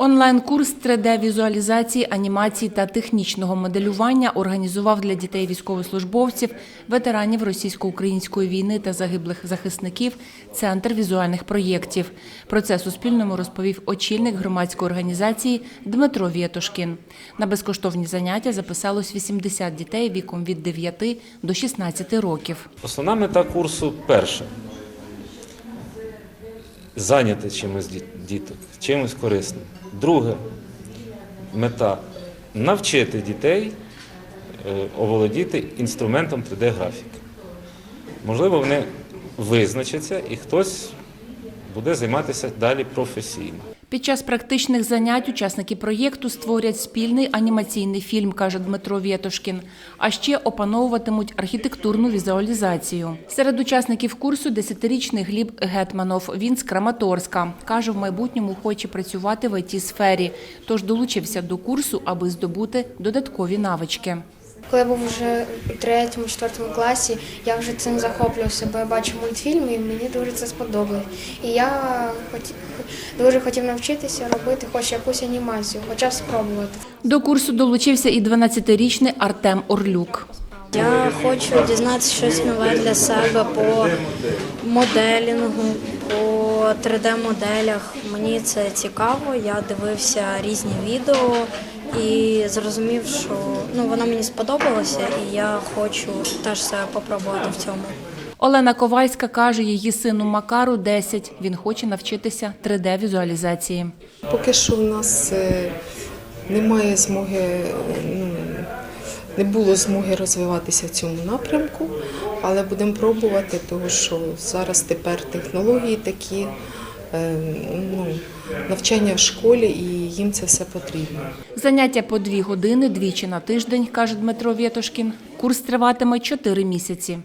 Онлайн-курс 3D-візуалізації, анімації та технічного моделювання організував для дітей військовослужбовців, ветеранів російсько-української війни та загиблих захисників Центр візуальних проєктів. Про це Суспільному розповів очільник громадської організації Дмитро Вєтушкін. На безкоштовні заняття записалось 80 дітей віком від 9 до 16 років. Основна мета курсу перша. Зайняти чимось діток, чимось корисним. Друге мета навчити дітей е, оволодіти інструментом 3D-графіки. Можливо, вони визначаться і хтось буде займатися далі професійно. Під час практичних занять учасники проєкту створять спільний анімаційний фільм, каже Дмитро Вєтошкін. А ще опановуватимуть архітектурну візуалізацію. Серед учасників курсу десятирічний Гліб Гетманов. Він з Краматорська. Каже, в майбутньому хоче працювати в it сфері тож долучився до курсу, аби здобути додаткові навички. Коли я був вже у третьому, четвертому класі, я вже цим захоплювався, бо я бачив мультфільми і мені дуже це сподобалось. І я хоті- дуже хотів навчитися робити хоч якусь анімацію, хоча б спробувати. До курсу долучився і 12-річний Артем Орлюк. Я хочу дізнатися щось нове для себе по моделінгу, по 3D-моделях. Мені це цікаво. Я дивився різні відео і зрозумів, що ну, воно мені сподобалося, і я хочу теж себе попробувати в цьому. Олена Ковальська каже, її сину Макару 10. Він хоче навчитися 3D-візуалізації. Поки що в нас е, немає змоги, ну, не було змоги розвиватися в цьому напрямку, але будемо пробувати, тому що зараз тепер технології такі, ну, навчання в школі і їм це все потрібно. Заняття по дві години двічі на тиждень, каже Дмитро Вєтошкін. Курс триватиме чотири місяці.